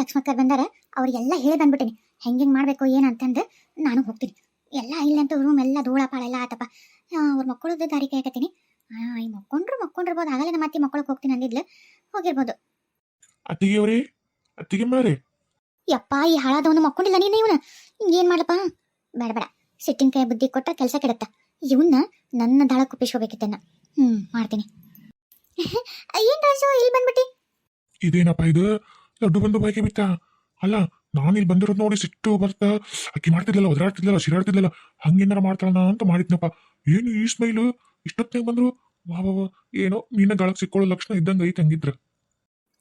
ಲಕ್ಷ್ಮಕ್ಕರ್ ಬಂದಾರ ಅವ್ರಿಗೆಲ್ಲ ಹೇಳಿ ಬಂದ್ಬಿಟ್ಟಿನಿ. ಹೆಂಗೆ ಮಾಡಬೇಕು ಏನಂತಂದು ನಾನು ಹೋಗ್ತೀನಿ. ಎಲ್ಲ ಇಲ್ಲಂತೂ ರೂಮ್ ಎಲ್ಲ ಧೂಳ ಪಾಳ ಎಲ್ಲ ಆತಪ್ಪ. ಅವ್ರ ಮಕ್ಕಳದ್ದು ದಾರಿ ಕೇಳ್ಕತ್ತೀನಿ. ಈ ಮಕ್ಕೊಂಡ್ರು ಮಕ್ಕೊಂಡಿರ್ಬೋದು ಆಗಲ್ಲ ನಮ್ಮ ಅತ್ತಿ ಮಕ್ಕಳಿಗೆ ಹೋಗ್ತೀನಿ ಅಂದಿದ್ಲು. ಹೋಗಿರ್ಬೋದು. ಅತ್ತಿಗೆಯವ್ರಿ ಅತ್ತಿಗೆ ಮಾರಿ. ಯಪ್ಪ ಈ ಹಾಳಾದವನು ಮಕ್ಕೊಂಡಿಲ್ಲ ನೀನು ಇವನ. ಏನ್ ಮಾಡ್ಲಪ್ಪ? ಬೇಡ ಬೇಡ. ಸಿಟ್ಟಿನ ಕೈ ಬುದ್ಧಿ ಕೊಟ್ಟ ಕೆಲಸ ಕೆಡತ್ತ. ಇವನ್ನ ನನ್ನ ದಾಳ ಕುಪ್ಪಿಸ್ಕೋಬೇಕಿತ್ತನ್ನ. ಹ್ಮ್ ಮಾಡ್ತೀನಿ. ಏನ್ ರಾಜು ಇಲ್ಲಿ ಬಂದ್ಬಿಟ್ಟಿ? ಇದೇನಪ್ಪ ಇದು? ದೊಡ್ಡ ಬಂದು ಬಾಯಿಗೆ ಬಿತ್ತ ಅಲ್ಲ ನಾನು ಇಲ್ಲಿ ಬಂದಿರೋದು ನೋಡಿ ಸಿಟ್ಟು ಬರ್ತಾ. ಅಕ್ಕಿ ಮಾಡ್ತಿದ್ಲಲ್ಲ ಒದರಾಡ್ತಿದ್ಲಲ್ಲ ಶಿರಾಡ್ತಿದ್ಲಲ್ಲ ಹಂಗೇನಾರ ಮಾಡ್ತಾಳಣ ಅಂತ ಮಾಡಿದ್ನಪ್ಪ. ಏನು ಈ ಸ್ಮೈಲು ಇಷ್ಟೊತ್ತಿನಾಗ ಬಂದ್ರು ವಾ ವಾ ಏನೋ ಮೀನ ಗಾಳಕ್ ಸಿಕ್ಕೊಳ್ಳೋ ಲಕ್ಷಣ ಇದ್ದಂಗ ಐತೆ ಹಂಗಿದ್ರ.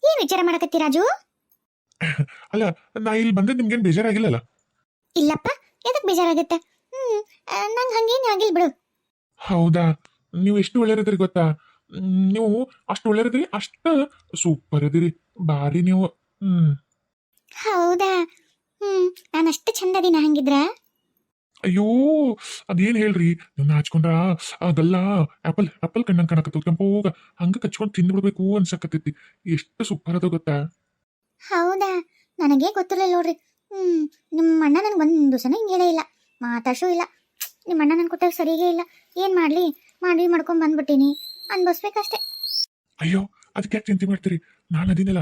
ಏನ್ ವಿಚಾರ ಮಾಡಕತ್ತಿ ರಾಜು? ಅಲ್ಲ ನಾ ಇಲ್ಲಿ ಬಂದಿದ್ದು ನಿಮ್ಗೇನು ಬೇಜಾರಾಗಿಲ್ಲಲ್ಲ? ಇಲ್ಲಪ್ಪ ಎದಕ್ ಬೇಜಾರಾಗತ್ತೆ? ಹ್ಮ್ ನಂಗ್ ಹಂಗೇನ್ ಆಗಿಲ್ ಬಿಡು. ಹೌದಾ? ನೀವು ಎಷ್ಟು ಒಳ್ಳೆಯದಿರಿ ಗೊತ್ತಾ? ನೀವು ಅಷ್ಟು ಒಳ್ಳೆಯದಿರಿ ಅಷ್ಟ ಸೂಪರ್ ಇದಿರಿ ಬಾರಿ ನೀವು. ಹ್ಮ್. ಹೌದಾ? ಹ್ಮ್ ನಾನು ಅಷ್ಟು ಚಂದ ದಿನ ಹಂಗಿದ್ರ. ಅಯ್ಯೋ ಅದೇನ್ ಹೇಳ್ರಿ? ನನ್ನ ಹಚ್ಕೊಂಡ್ರ ಅದಲ್ಲ ಆಪಲ್ ಆಪಲ್ ಕಣ್ಣಂಗ್ ಕಾಣಕತ್ತ ಕೆಂಪೋಗ ಹಂಗ. ಕಚ್ಕೊಂಡ್ ತಿಂದ್ಬಿಡ್ಬೇಕು ಅನ್ಸಕತ್ತೈತಿ. ಎಷ್ಟು ಸೂಪರ್ ಅದ ಗೊತ್ತಾ? ಹೌದಾ? ನನಗೆ ಗೊತ್ತಿರಲಿಲ್ಲ ನೋಡ್ರಿ. ಹ್ಮ್ ನಿಮ್ಮ ಅಣ್ಣ ನನ್ಗೆ ಒಂದು ಸಲ ಹಿಂಗೆ ಹೇಳೇ ಇಲ್ಲ. ಮಾತಾಡ್ಸೂ ಇಲ್ಲ. ನಿಮ್ಮ ಅಣ್ಣ ನನ್ ಕೊಟ್ಟಾಗ ಸರಿಗೇ ಇಲ್ಲ. ಏನ್ ಮಾಡ್ಲಿ? ಮಾಡಿ ಮಾಡ್ಕೊಂಡ್ ಬಂದ್ಬಿಟ್ಟಿನಿ. ಅನ್ಬಸ್ಬೇಕಷ್ಟೇ ಅಯ್ಯೋ ಅದಕ್ಕೆ ಯಾಕೆ ಚಿಂತೆ ಮಾಡ್ತೀರಿ? ನಾನು ಅದಿನಲ್ಲ.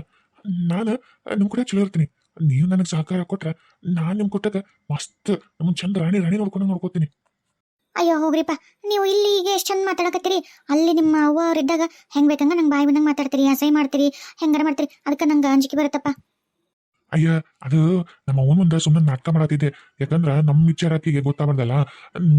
ನಾನು, ನಿಮ್ ಕೂಡ ಚಲೋ ಇರ್ತೀನಿ. ನೀವು ನನಗೆ ಸಹಕಾರ ಕೊಟ್ರೆ ನಾನು ನಿಮ್ ಕೊಟ್ಟಾಗ ಮಸ್ತ್ ನಮ್ಮ ಚಂದ ರಾಣಿ ರಾಣಿ ನೋಡ್ಕೊಂಡು ನೋಡ್ಕೋತೀನಿ. ಅಯ್ಯೋ, ಹೋಗ್ರಿಪ್ಪ. ನೀವು ಇಲ್ಲಿ ಈಗ ಎಷ್ಟು ಚಂದ ಮಾತಾಡಕತ್ತೀರಿ? ಅಲ್ಲಿ ನಿಮ್ಮ ಅವ್ವ ಇದ್ದಾಗ ಹೆಂಗ್ ಬೇಕಂಗ ನಂಗೆ ಬಾಯಿ ಬಂದಂಗೆ ಮಾತಾಡ್ತೀರಿ, ಅಸಹ್ಯ ಮಾಡ್ತೀರಿ, ಹೆಂಗಾರ ಮಾಡ್ತೀರಿ, ಅದಕ್ಕೆ ನಂಗೆ ಅಂಜಿಕೆ ಬರುತ್ತಪ್ಪ. ಅಯ್ಯ, ಅದು ನಮ್ಮ ಅವನ ಮುಂದೆ ಸುಮ್ಮನೆ ನಾಟಕ ಮಾಡತ್ತಿದ್ದೆ ಯಾಕಂದ್ರ ನಮ್ಮ ವಿಚಾರ ಆಕಿಗೆ ಗೊತ್ತಾಗ್ಬಾರ್ದಲ್ಲ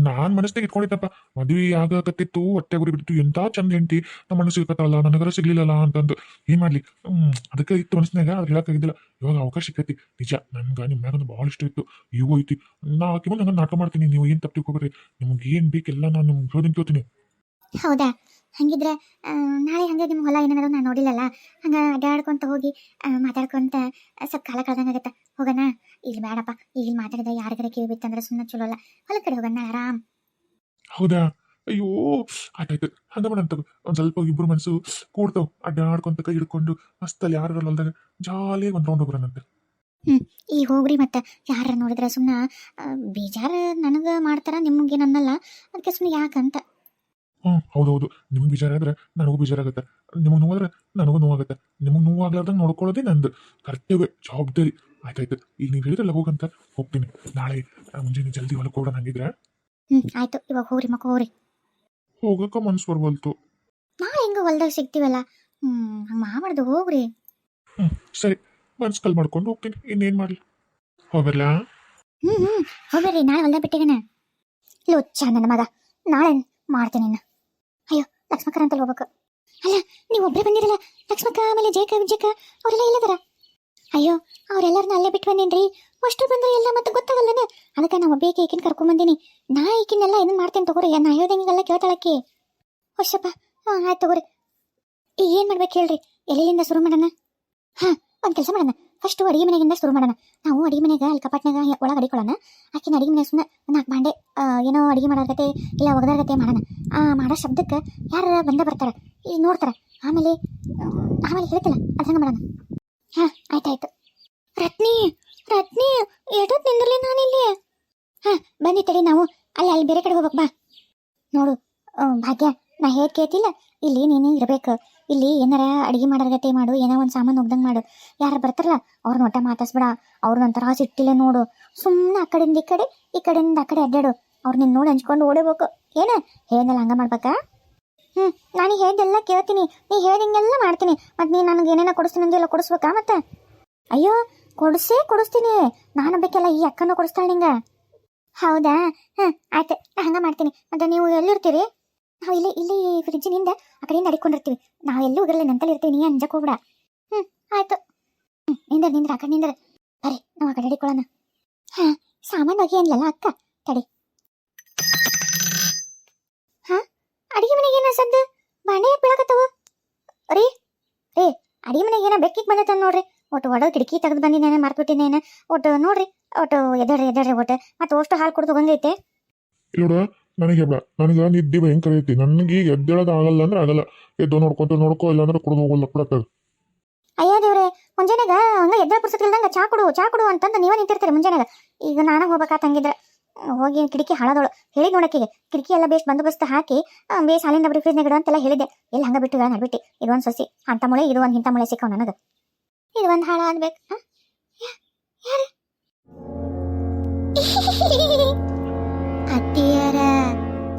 ನಾನ್ ಮನಸ್ಸಿಗೆ ಇಟ್ಕೊಂಡಿದ್ದಪ್ಪ. ಮದ್ವಿ ಆಗಕತ್ತಿತ್ತು, ಹೊಟ್ಟೆ ಗುರಿ ಬಿಟ್ಟು ಎಂತ ಚಂದ ಹೆಂಡತಿ. ನಮ್ಮ ಮನಸ್ಸು ಸಿಗತ್ತಲ್ಲ ನನಗರ ಸಿಗ್ಲಿಲ್ಲಲ್ಲ ಅಂತಂದು. ಏನ್ ಮಾಡ್ಲಿ? ಹ್ಮ್, ಅದಕ್ಕೆ ಇತ್ತು ಮನಸ್ಸಿನಾಗ ಅದ್ ಹೇಳಕ್ಕಾಗಿದ್ದಿಲ್ಲ. ಇವಾಗ ಅವಕಾಶ ಸಿಕ್ಕೈತಿ. ನಿಜ, ನನ್ಗ, ನಿಮ್ ಮ್ಯಾಗಂದು ಬಹಳ ಇಷ್ಟ ಇತ್ತು. ಇವು ಐತಿ. ನಾ ಆಕಿ ಮುಂದೆ ನಾಟಕ ಮಾಡ್ತೀನಿ. ನೀವು ಏನ್ ತಪ್ಪು ಹೋಗ್ರಿ ನಿಮ್ಗೆ ಏನ್ ಬೇಕೆಲ್ಲ ನಾನು ನಿಮ್ಗೆ ಹೇಳ್ತೀನಿ ಕೇಳ್ತೀನಿ. ಹೌದಾ? ಹಂಗಿದ್ರೆ ನಾಳೆ ಹಂಗೆ ನಿಮ್ಮ ಹೊಲ ಏನಾದ್ರು ನಾನು ನೋಡಿಲ್ಲಲ್ಲ ಹಂಗೆ ಅಡ್ಡಾಡ್ಕೊಂತ ಹೋಗಿ ಮಾತಾಡ್ಕೊಂತ ಸ್ವಲ್ಪ ಕಾಲ ಕಳ್ದಂಗಾಗತ್ತ ಹೋಗೋಣ. ಇಲ್ಲಿ ಬೇಡಪ್ಪ. ಈಗ ಮಾತಾಡಿದ ಯಾರಿಗಾರ ಕಿವಿ ಬಿತ್ತಂದ್ರೆ ಸುಮ್ಮನೆ ಚಲೋ ಅಲ್ಲ. ಹೊಲ ಕಡೆ ಹೋಗೋಣ ಆರಾಮ್. ಹೌದಾ? ಅಯ್ಯೋ ಆಟಾಯ್ತು ಹಂಗ ಮಾಡಂತ ಒಂದು ಸ್ವಲ್ಪ ಇಬ್ರು ಮನಸ್ಸು ಕೂಡ್ತಾವ್ ಅಡ್ಡಾಡ್ಕೊಂತ ಕೈ ಹಿಡ್ಕೊಂಡು ಮಸ್ತಲ್ಲಿ ಯಾರು ಹೊಲ್ದಾಗ ಜಾಲಿ ಒಂದ್ ರೌಂಡ್ ಹೋಗ್ಬರೋಣಂತೆ ಈ ಹೋಗ್ರಿ ಮತ್ತೆ. ಯಾರ ನೋಡಿದ್ರೆ ಸುಮ್ಮನೆ ಬೇಜಾರ ನನಗೆ ಮಾಡ್ತಾರ ನಿಮ್ಗೆ ನನ್ನಲ್ಲ ಅದಕ್ಕೆ ಸುಮ್ಮನೆ ಯಾಕಂತ. ಹ್ಮ್ ಹೌದು ನಿಮ್ಗೆ ವಿಚಾರ ಆದ್ರೆ ನನಗೂ ಬೇಜಾರಾಗುತ್ತೆ. ನಿಮಗೆ ನೋವಾದ್ರೆ ನನಗೂ ನೋವಾಗುತ್ತೆ. ನಿಮಗೆ ನೋವಾಗ್ಲಾರ್ದಂಗೆ ನೋಡ್ಕೊಳ್ಳೋದೇ ನಂದು. ಕರ್ತವ್ಯ ಜವಾಬ್ದಾರಿ. ಆಯ್ತಾಯ್ತು. ಈಗ ನೀವು ಹೇಳಿದ್ರಲ್ಲ ಹೋಗಂತ ಹೋಗ್ತೀನಿ. ನಾಳೆ ಮುಂಜಾನೆ ಜಲ್ದಿ ಹೊಲಕ್ಕೆ ಹೋಗೋಣ ಹಂಗಿದ್ರೆ. ಹ್ಞೂ ಆಯ್ತು. ಇವಾಗ ಹೋಗ್ರಿ ಮಕ್ಕ ಹೋಗ್ರಿ. ಹೋಗಕ್ಕ ಮನ್ಸು ಬರ್ಬಲ್ತು ನಾ ಹೆಂಗೆ ಹೊಲ್ದಾಗ ಸಿಗ್ತೀವಲ್ಲ. ಹ್ಞೂ ಹಂಗೆ ಮಾಡ್ದು ಹೋಗ್ರಿ. ಹ್ಞೂ ಸರಿ. ಮನ್ಸು ಕಲ್ ಮಾಡ್ಕೊಂಡು ಹೋಗ್ತೀನಿ. ಇನ್ನೇನು ಮಾಡಲಿ? ಹೋಗ್ಬರ್ಲಾ? ಹ್ಞೂ ಹ್ಞೂ ಹೋಗ್ರಿ ನಾಳೆ ಹೊಲ್ದಾಗ ಬಿಟ್ಟಿಗೇನ ಲುಚ್ಚ ನನ್ನ ಮಗ. ನಾಳೆ ಮಾಡ್ತೀನಿ ಲಕ್ಷ್ಮಕ್ಕರ ಅಂತ ಹೋಗ್ಬೇಕು. ಅಲ್ಲ, ನೀವು ಒಬ್ಬರೇ ಬಂದಿರಲ್ಲ? ಲಕ್ಷ್ಮಕ್ಕ, ಆಮೇಲೆ ಜೇಕ ವಿಜಯಕ, ಅವರೆಲ್ಲ ಇಲ್ಲದರ? ಅಯ್ಯೋ ಅವರೆಲ್ಲರನ್ನ ಅಲ್ಲೇ ಬಿಟ್ಟು ಬಂದೇನ್ರಿ? ಅಷ್ಟು ಬಂದ್ರೆ ಎಲ್ಲ ಮತ್ತೆ ಗೊತ್ತಾಗಲ್ಲನೆ ಅದಕ್ಕೆ ನಾ ಒಬ್ಬೇ ಈಕಿನ ಕರ್ಕೊಂಡ್ ಬಂದೀನಿ. ನಾ ಈಕಿನೆಲ್ಲ ಇದನ್ನ ಮಾಡ್ತೇನೆ ತಗೋರಿ? ನಾ ಹೇಳ್ದಂಗೆಲ್ಲ ಕೇಳ್ತಾಳಕ್ಕಿ. ಹೊಶಪ್ಪ, ಹಾಂ, ಆಯ್ತು ತಗೋರಿ. ಈಗ ಏನು ಮಾಡ್ಬೇಕು ಹೇಳ್ರಿ? ಎಲ್ಲಿಂದ ಶುರು ಮಾಡೋಣ? ಹಾಂ, ಒಂದು ಕೆಲಸ ಮಾಡೋಣ. ಫಸ್ಟು ಅಡಿಗೆ ಮನೆಗಿಂದ ಶುರು ಮಾಡೋಣ. ನಾವು ಅಡಿಗೆ ಮನೆಗ ಅಲ್ಲಿ ಕಪಾಟ್ನಾಗ ಒಳಗೆ ಅಡಿಕೊಳ್ಳೋಣ ಆಕಿನ ಅಡಿಗೆ ಮನೆ ಸುಮ್ಮನೆ ನಾಲ್ಕು ಬಾಂಡೆ ಏನೋ ಅಡಿಗೆ ಮಾಡೋರ್ಗತೆ, ಇಲ್ಲ ಒಗದಾರ್ಗತೆ ಮಾಡೋಣ. ಆ, ಮಾಡೋ ಶಬ್ದಕ್ಕೆ ಯಾರು ಬಂದ ಬರ್ತಾರೆ ಇಲ್ಲಿ ನೋಡ್ತಾರೆ. ಆಮೇಲೆ ಆಮೇಲೆ ಹೇಳ್ತಿಲ್ಲ ಅದು ಹಂಗೆ ಮಾಡೋಣ. ಹಾಂ, ಆಯ್ತಾಯ್ತು. ರತ್ನಿ ರತ್ನಿ ಎಷ್ಟೊತ್ತು ನಾನು ನಾನಿಲ್ಲಿ? ಹಾಂ ತಡಿ ನಾವು, ಅಲ್ಲಿ ಅಲ್ಲಿ ಬೇರೆ ಕಡೆ ಹೋಗ್ಬೇಕು ಬಾ. ನೋಡು ಭಾಗ್ಯ, ನಾ ಹೇಗೆ ಕೇಳ್ತಿಲ್ಲ, ಇಲ್ಲಿ ನೀನು ಇರ್ಬೇಕು. ಇಲ್ಲಿ ಏನಾರ ಅಡಿಗೆ ಮಾಡೋರ್ಗತೆ ಮಾಡು, ಏನೋ ಒಂದು ಸಾಮಾನು ಒಗ್ದಂಗೆ ಮಾಡು. ಯಾರು ಬರ್ತಾರಲ್ಲ ಅವ್ರನ್ನ ಒಟ್ಟ ಮಾತಾಡ್ಸ್ಬೇಡ ಅವ್ರ ಒಂಥರ ಸಿಟ್ಟಿಲ್ಲ ನೋಡು. ಸುಮ್ಮನೆ ಆ ಕಡೆಯಿಂದ ಈ ಕಡೆ, ಈ ಕಡೆಯಿಂದ ಆ ಕಡೆ ಅಡ್ಡಾಡು ಅವ್ರು ನಿನ್ನ ನೋಡಿ ಹಂಚ್ಕೊಂಡು ಓಡಬೇಕು. ಏನ? ಹೇಳ್ದಲ್ಲ ಹಂಗೆ ಮಾಡ್ಬೇಕಾ? ಹ್ಞೂ ನಾನು ಹೇಳ್ದೆಲ್ಲ ಕೇಳ್ತೀನಿ. ನೀ ಹೇಳ್ದಂಗೆಲ್ಲ ಮಾಡ್ತೀನಿ. ಮತ್ತು ನೀ ನನಗೆ ಏನೇನೋ ಕೊಡಿಸ್ತೀನಿ ಅಂದೆಲ್ಲ ಕೊಡಿಸ್ಬೇಕಾ ಮತ್ತೆ? ಅಯ್ಯೋ, ಕೊಡಿಸೇ ಕೊಡಿಸ್ತೀನಿ. ನಾನು ಬೇಕೆಲ್ಲ ಈ ಅಕ್ಕನ ಕೊಡಿಸ್ತಾಳೆ ನಿಂಗೆ. ಹೌದಾ? ಹಾಂ ಆಯ್ತು. ಹಂಗೆ ಮಾಡ್ತೀನಿ. ಮತ್ತು ನೀವು ಎಲ್ಲಿರ್ತೀರಿ? ನಾವು ಇಲ್ಲಿ ಇಲ್ಲಿ ಫ್ರಿಜ್ಜಿನಿಂದ ಆ ಕಡೆಯಿಂದ ಅಡಿಕೊಂಡಿರ್ತೀವಿ ನಾವು ಎಲ್ಲೂ ಹೋಗಿರಲ್ಲ ನಂತಲ್ಲಿ ಇರ್ತೀವಿ, ನೀ ಅಂಜಕ್ಕೆ ಹೋಗ್ಬಿಡ. ಹ್ಞೂ ಆಯ್ತು. ಹ್ಞೂ ನಿಂದ್ರ ನಿಂದ್ರ, ಆ ಕಡೆ ನಿಂದ್ರ. ಬರೀ ನಾವು ಆ ಕಡೆ ಅಡಿಕೊಳ್ಳೋಣ ಹಾಂ, ಸಾಮಾನ್ಯವಾಗಿ ಏನಿಲ್ಲಲ್ಲ ಅಕ್ಕ? ತಡಿ. ಹಾಂ, ಅಡಿಗೆ ಮನೆಗೆ ಏನ ಸದ್ದು ಬಾಂಡೆ ಯಾಕೆ ಬೀಳಕತ್ತವು? ರೀ ರೀ, ಅಡಿಗೆ ಮನೆಗೆ ಏನೋ ಬೆಕ್ಕಿಗೆ ಬಂದೈತೆ ನೋಡ್ರಿ. ಒಟ್ಟು ಒಡೋ ಕಿಟಕಿ ತೆಗೆದು ಬಂದಿದ್ದೇನೆ ಮರ್ತ್ಬಿಟ್ಟಿದ್ದೇನೆ ಒಟ್ಟು ನೋಡ್ರಿ, ಒಟ್ಟು ಎದಡ್ರಿ ಎದಡ್ರಿ ಒಟ್ಟು. ಮತ್ತೆ ಅಷ್ಟು ಹಾಲು ಕುಡ್ದು ಬಂದೈತೆ ಇಲ್ಲೋಡ ನನಗೆ ಬೇಡ ನನಗೆ ನಿದ್ದೆ ಭಯಂಕರ ಐತಿ. ನನಗೆ ಎದ್ದೇಳೋದು ಆಗಲ್ಲ ಅಂದ್ರೆ ಆಗಲ್ಲ. ಎದ್ದು ನೋಡ್ಕೊಂತ ನೋಡ್ಕೋ ಇಲ್ಲ ಅಂದ್ರೆ ಕುಡಿದು ಹೋಗಲ್ಲ ಕೊಡಕ್ಕ ಅಯ್ಯೋ ದೇವ್ರೆ, ಮುಂಜಾನೆಗ ಹಂಗ ಎದ್ರ ಪುರ್ಸತಿಲ್ದಂಗ ಚಾ ಕೊಡು ಚಾ ಕೊಡು ಅಂತಂದು ನೀವೇ ನಿಂತಿರ್ತೀರಿ ಮುಂಜಾನೆಗ. ಈಗ ನಾನು ಹೋಗಬೇಕಾ ತಂಗಿದ್ರೆ? ಹೋಗಿ ಕಿಟಕಿ ಹಾಳದೋಳು. ಹೇಳಿ ನೋಡಕ್ಕಿಗೆ ಕಿಟಕಿ ಎಲ್ಲ ಬೇಸ್ ಬಂದೋಬಸ್ತ್ ಹಾಕಿ ಬೇಸ್ ಹಾಲಿಂದ ಬರೀ ಫ್ರಿಜ್ನಾಗ ಇಡು ಅಂತೆಲ್ಲ ಹೇಳಿದ್ದೆ. ಎಲ್ಲಿ ಹಂಗ ಬಿಟ್ಟು ನಡ್ಬಿಟ್ಟು ಇದು ಒಂದು ಸಸಿ. ಅಂತ ಮೊಳೆ, ಇದು ಒಂದು ಇಂಥ ಮೊಳೆ ಸಿಕ್ಕವ ನನಗೆ. ಇದು ಒಂದು ಹಾಳ ಅನ್ಬೇಕು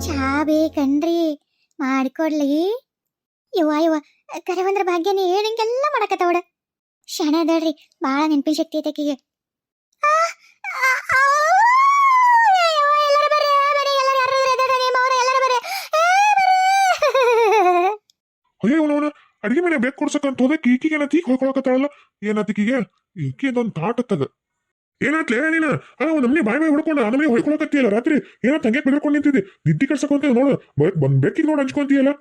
ಚಾ ಬೇಕನ್ರಿ ಮಾಡ್ಕೊಡ್ಲಿ. ಇವ ಇವ ಕರವಂದ್ರ ಭಾಗ್ಯನೇ ಹೇಳಂಗೆಲ್ಲ ಮಾಡಕತ್ತವಡ ಶಣದಳ್ರಿ ಭಾಳ ನೆನಪಿನ ಶಕ್ತಿ ಐತಕಿಗೆ. ಅಯ್ಯೋ ಅವನವನ ಅಡಿಗೆ ಮನೆ ಬೇಕು ಕೊಡ್ಸಕ್ಕಂತ ಹೋದಕ್ಕೆ ಈಕಿಗೆ ಏನತಿ ಹೋಗ್ಕೊಳಕತ್ತಾಳಲ್ಲ ಏನತಿಕಿಗೆ ಈಕಿಂದ ಒಂದು ತಾಟ ತಗ ಏನಾತ್ಲೇ ನೀನ ಆ ನಮ್ನಿ ಬಾಯಿ ಬಾಯಿ ಹೊಡ್ಕೊಂಡು ಆ ಹೊಯ್ಕೊಳಕತ್ತಿಯಲ್ಲ ರಾತ್ರಿ ಏನೋ ತಂಗೆ ಬಿಡ್ಕೊಂಡು ನಿಂತಿದ್ದಿ ನಿದ್ದಿ ಕಳ್ಸಕೊಂತ ನೋಡು ಬಂದ್ ಬೆಕ್ಕಿಗೆ ನೋಡು ಹಂಚ್ಕೊಂತೀಯಲ್ಲ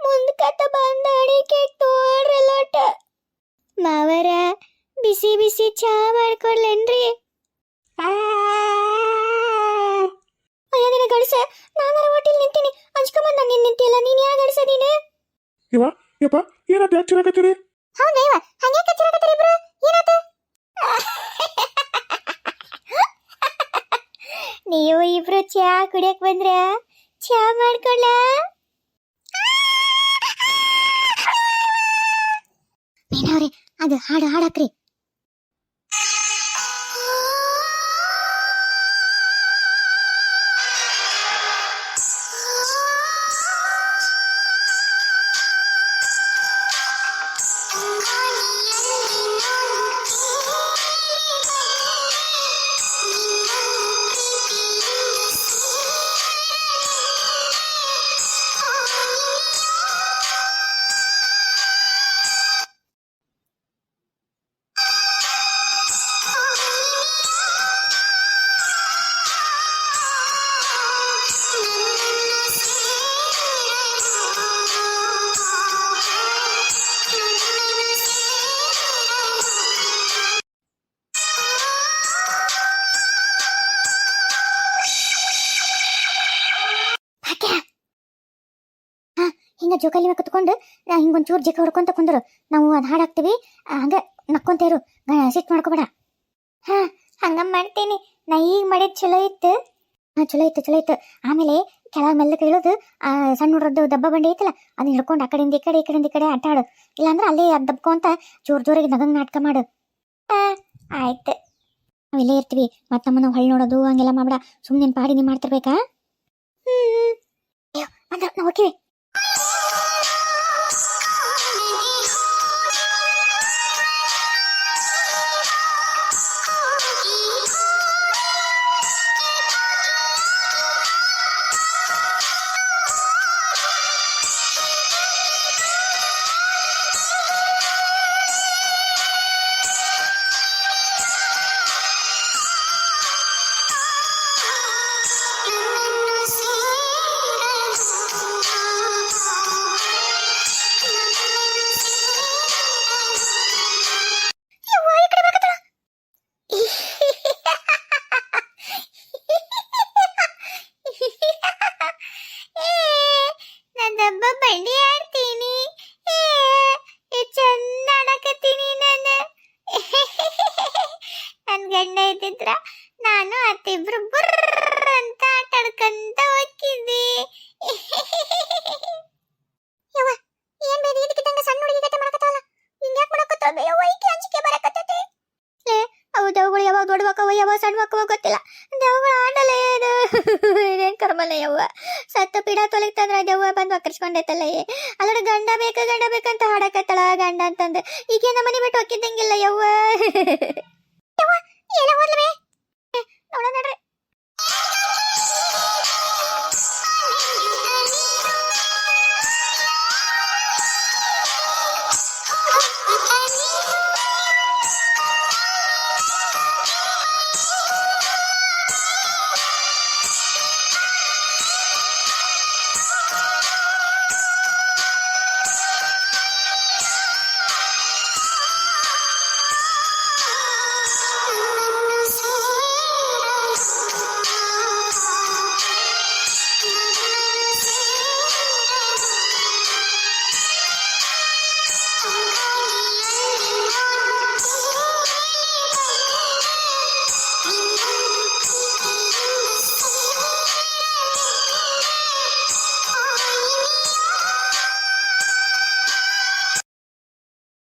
ಮುಂದ್ಕತ ಬಂದ ಅಡಿಕೆ ತೋಳ್ರಿ ಲೋಟ ಮಾವರ ಬಿಸಿ ಬಿಸಿ ಚಾ ಮಾಡ್ಕೊಡ್ಲೇನ್ರಿ ಅಯ್ಯ ನಿನ್ನ ಗಡಿಸ ನಾನಾರ ಹೋಟೆಲ್ ನಿಂತೀನಿ ಹಂಚ್ಕೊಂಬಂದ ನೀನ್ ನಿಂತಿಯಲ್ಲ ನೀನ್ ಯಾ ಗಡಿಸದೀನ ಇವ ಯಪ್ಪ ಏನಾತ್ ಯಾಕೆ ಚಿರಾಕತ್ತೀರಿ ಹೌದಾ ಇವ ಹಂಗೆ ಕಚ್ಚರಾಕತ್ತೀರಿ ಇಬ್ರು ಏನಾತ ನೀವು ಇಬ್ರು ಚಾ ಕುಡಿಯಕ್ ಬಂದ್ರ? ಚಾ ಮಾಡ್ಕೊಳ್ಳ ಮೀನವ್ರಿ ಅದು ಹಾಡು ಹಾಡಕ್ರಿ. ಭಾಗ್ಯ ಹಿಂಗ ಜೋಕಾಲಿ ಮೇಲೆ ಕುತ್ಕೊಂಡು ಹಿಂಗೊಂಚೂರು ಜಿಕ್ಕ ಹೊಡ್ಕೊಂತ ಕುಂದರು. ನಾವು ಅದು ಹಾಡು ಹಾಕ್ತೀವಿ ಹಂಗ ನಕ್ಕೊಂತ ಇರು. ಸಿಟ್ ಮಾಡ್ಕೋಬೇಡ. ಹಾ, ಹಂಗ ಮಾಡ್ತೀನಿ. ನಾ ಈಗ ಮಾಡಿದ ಚಲೋ ಇತ್ತು. ಹಾಂ, ಚಲೋ ಇತ್ತು ಚಲೋ ಇತ್ತು. ಆಮೇಲೆ ಕೆಳಗೆ ಮೆಲ್ಲಕ್ಕೆ ಇಳಿದು ಆ, ಸಣ್ಣ ಹುಡ್ರದ್ದು ದಬ್ಬ ಬಂಡಿ ಐತಲ್ಲ ಅದನ್ನ ಹಿಡ್ಕೊಂಡು ಆ ಕಡೆಯಿಂದ ಈ ಕಡೆ, ಈ ಕಡೆಯಿಂದ ಈ ಕಡೆ ಆಟ ಆಡು. ಇಲ್ಲಾಂದ್ರೆ ಅಲ್ಲೇ ಅದ್ ದಬ್ಕೊಂತ ಜೋರ್ ಜೋರಿಗೆ ನಗಂಗೆ ನಾಟಕ ಮಾಡು. ಆಯ್ತು. ನಾವು ಇಲ್ಲೇ ಇರ್ತೀವಿ. ಮತ್ತೆ ನಮ್ಮನ್ನ ಹೊಳ್ ನೋಡೋದು, ಹಂಗೆಲ್ಲ ಮಾಡ್ಬೇಡ. ಸುಮ್ಮನೆ ಪಾಡಿ ನೀವು ಮಾಡ್ತಿರ್ಬೇಕಾ? ಹ್ಞೂ ಅಯ್ಯೋ ಬಂದ ನಾವು ಹೋಗ್ತೀವಿ ಸಡ್ವಕವ ಸಣ್ಣ ಮಕ್ಕವ ಗೊತ್ತಿಲ್ಲ. ದೇವುಗಳು ಆಡಲೇ ಇದು ಕರ್ಮಲ್ಲ ಯವ್ವ ಸತ್ತ ಪೀಡ ತೊಲಗ್ತಂದ್ರ ದೆವ್ವ ಬಂದು ಏ ಅಲ್ಲ ಗಂಡ ಬೇಕ, ಗಂಡ ಬೇಕಂತ ಹಾಡಕತ್ತಳ ಗಂಡ ಅಂತಂದು. ಈಕೆ ಮನೆ ಬಿಟ್ಟು ಹೊಕ್ಕಿದ್ದಂಗಿಲ್ಲ ಯವ್ವ?